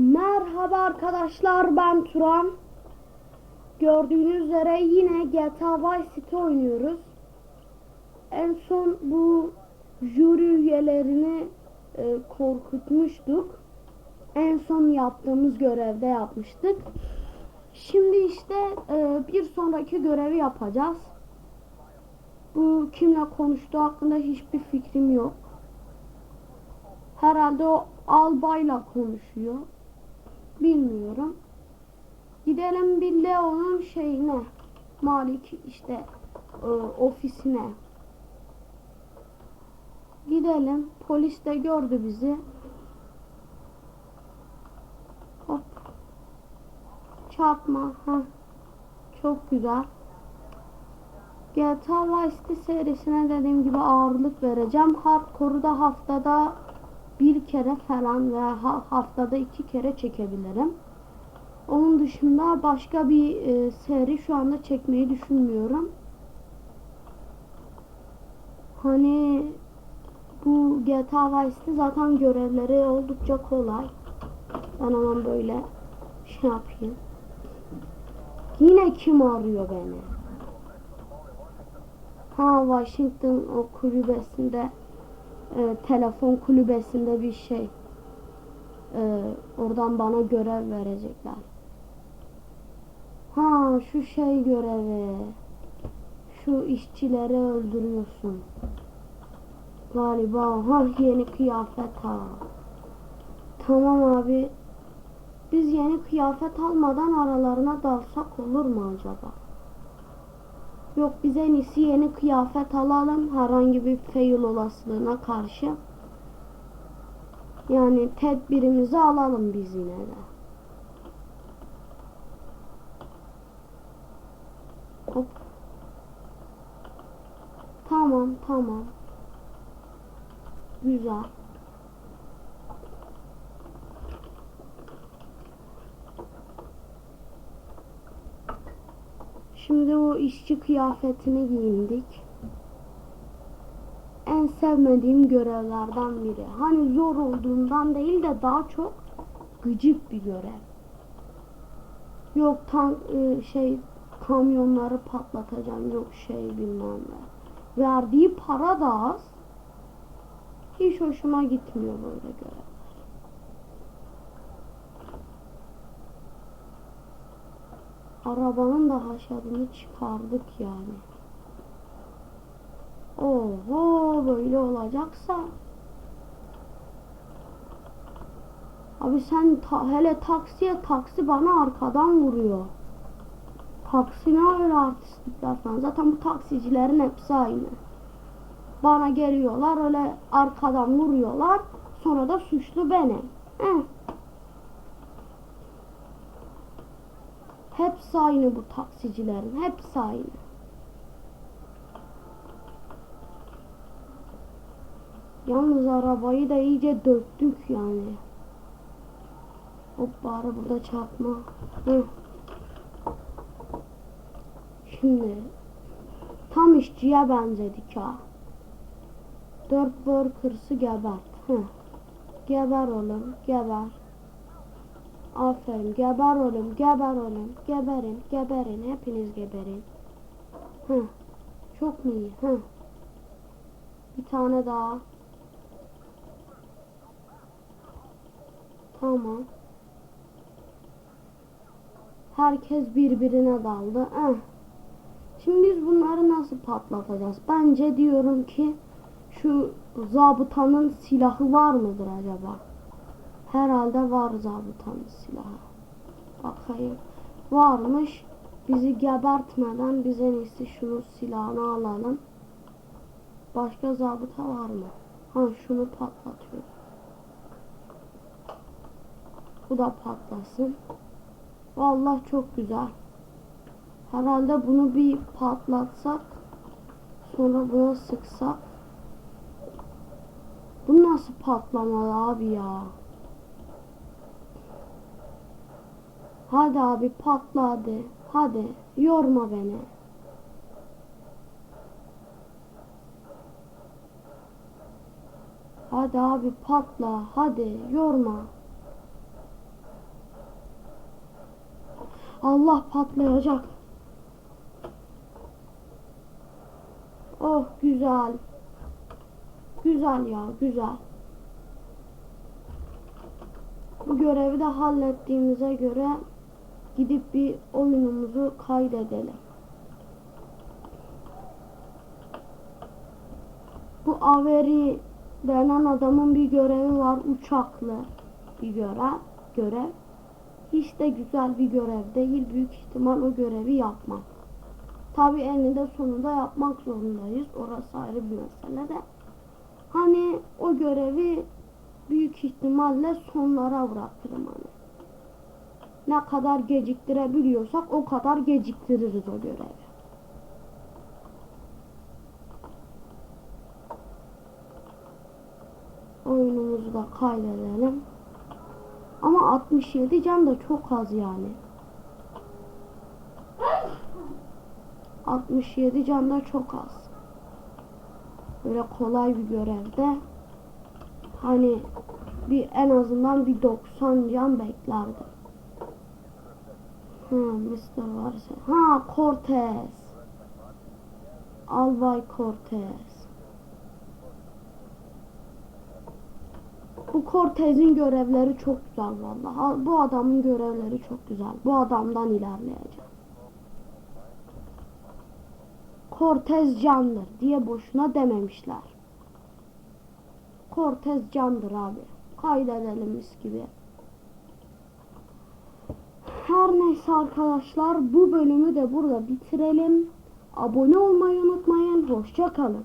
Merhaba arkadaşlar ben Turan. Gördüğünüz üzere yine GTA Vice City oynuyoruz. En son bu jüri üyelerini e, korkutmuştuk. En son yaptığımız görevde yapmıştık. Şimdi işte e, bir sonraki görevi yapacağız. Bu kimle konuştuğu hakkında hiçbir fikrim yok. Herhalde o albayla konuşuyor. Bilmiyorum. Gidelim bir Leo'nun şeyine. Malik işte e, ofisine. Gidelim. Polis de gördü bizi. Hop. Çarpma. Heh. Çok güzel. GTA Vice City serisine dediğim gibi ağırlık vereceğim. Hardcore'u da haftada bir kere falan veya ha- haftada iki kere çekebilirim. Onun dışında başka bir e, seri şu anda çekmeyi düşünmüyorum. Hani bu GTA Vice City zaten görevleri oldukça kolay. Ben hemen böyle şey yapayım. Yine kim arıyor beni? Ha Washington o kulübesinde e, telefon kulübesinde bir şey. E, oradan bana görev verecekler. Ha şu şey görevi. Şu işçileri öldürüyorsun. Galiba ha yeni kıyafet ha. Tamam abi. Biz yeni kıyafet almadan aralarına dalsak olur mu acaba? Yok biz en iyisi yeni kıyafet alalım herhangi bir fail olasılığına karşı. Yani tedbirimizi alalım biz yine de. Hop. Tamam tamam. Güzel. Şimdi o işçi kıyafetini giyindik. En sevmediğim görevlerden biri. Hani zor olduğundan değil de daha çok gıcık bir görev. Yok tank e, şey kamyonları patlatacağım yok şey bilmem ne. Verdiği para da az. Hiç hoşuma gitmiyor böyle görev. Arabanın da haşadını çıkardık yani. Oho böyle olacaksa. Abi sen ta- hele taksiye taksi bana arkadan vuruyor. Taksi ne öyle artistlikler falan. Zaten bu taksicilerin hepsi aynı. Bana geliyorlar öyle arkadan vuruyorlar. Sonra da suçlu benim. Heh. Hepsi aynı bu taksicilerin. Hepsi aynı. Yalnız arabayı da iyice döktük yani. Hop bari burada çarpma. Hı. Şimdi tam işçiye benzedik ha. Dört workers'ı gebert. Hı. Geber oğlum geber. Aferin. Geber oğlum. Geber oğlum. Geberin. Geberin. Hepiniz geberin. Hı. Çok mu iyi? Hı. Bir tane daha. Tamam. Herkes birbirine daldı. Eh. Şimdi biz bunları nasıl patlatacağız? Bence diyorum ki şu zabıtanın silahı var mıdır acaba? Herhalde var zabıtanın silahı. Bakayım. Varmış. Bizi gebertmeden biz en iyisi şunun silahını alalım. Başka zabıta var mı? Ha şunu patlatıyor. Bu da patlasın. Vallahi çok güzel. Herhalde bunu bir patlatsak sonra buna sıksak bu nasıl patlamalı abi ya? Hadi abi patla hadi. Hadi yorma beni. Hadi abi patla hadi yorma. Allah patlayacak. Oh güzel. Güzel ya güzel. Bu görevi de hallettiğimize göre gidip bir oyunumuzu kaydedelim. Bu Averi denen adamın bir görevi var. Uçaklı bir görev. görev. Hiç de güzel bir görev değil. Büyük ihtimal o görevi yapmak. Tabi eninde sonunda yapmak zorundayız. Orası ayrı bir mesele de. Hani o görevi büyük ihtimalle sonlara bırakırım hani. Ne kadar geciktirebiliyorsak o kadar geciktiririz o görevi. Oyunumuzu da kaydedelim. Ama 67 can da çok az yani. 67 can da çok az. Böyle kolay bir görevde hani bir en azından bir 90 can beklerdim. Ha, Mr. varsa. Ha, Cortez. Albay Cortez. Bu Cortez'in görevleri çok güzel vallahi. Bu adamın görevleri çok güzel. Bu adamdan ilerleyeceğim. Cortez candır diye boşuna dememişler. Cortez candır abi. Kaydedelim mis gibi. Neyse arkadaşlar bu bölümü de burada bitirelim. Abone olmayı unutmayın. Hoşça kalın.